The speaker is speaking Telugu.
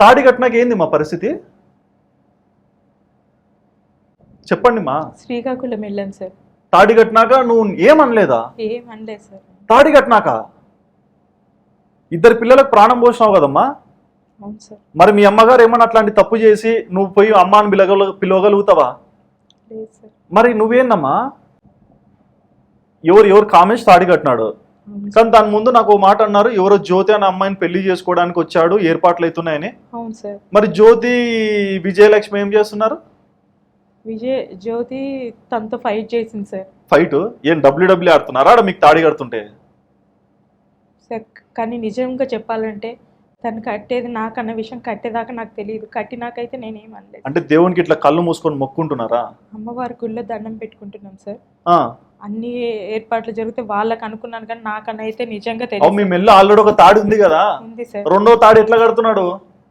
తాడి కట్టినాక ఏంది మా పరిస్థితి? చెప్పండి మా. శ్రీకాకుళం వెళ్ళాను సార్. తాడి కట్టినాక నువ్వు ఏమనలేదా? ఏం అనలేదు సార్. తాడి కట్టినాక? ఇద్దరు పిల్లలకు ప్రాణం పోసినావు కదమ్మా. మరి మీ అమ్మగారు ఏమన్నా అట్లాంటి తప్పు చేసి నువ్వు పోయి అమ్మాని పిలగల పిలవగలుగుతావా? లేదు సార్. మరి నువ్వేందమ్మా? ఎవరు ఎవరు కామేష్ తాడి కట్టినాడు? అవును సార్ కానీ దాని ముందు నాకు ఓ మాట అన్నారు ఎవరో జ్యోతి అనే అమ్మాయిని పెళ్ళి చేసుకోవడానికి వచ్చాడు ఏర్పాట్లు అవుతున్నాయని అవును సార్. మరి జ్యోతి విజయలక్ష్మి ఏం చేస్తున్నారు? విజయ్ జ్యోతి తనతో ఫైట్ చేసింది సార్. ఫైట్ ఏం డబ్ల్యూడబ్ల్యూ ఆడుతున్నారా? ఆడ మీకు తాడి కడుతుంటే? సార్ కానీ నిజంగా చెప్పాలంటే తను కట్టేది నాకన్న విషయం కట్టేదాకా నాకు తెలియదు. కట్టినాకైతే నేనేం అనలేదు. అంటే దేవునికి ఇట్లా కళ్ళు మూసుకొని మొక్కుంటున్నారా? అమ్మవారి గుళ్ళో దండం పెట్టుకుంటున్నాం సార్. ఆ, అన్ని ఏర్పాట్లు జరిగితే వాళ్ళకి అనుకున్నాను కానీ నాకన్నా అయితే నిజంగా అవు మీ తెలియదు మెల్ల ఆల్రెడీ ఒక తాడి ఉంది కదా. ఉంది సార్. రెండో తాడి ఎట్లా కడుతున్నాడు?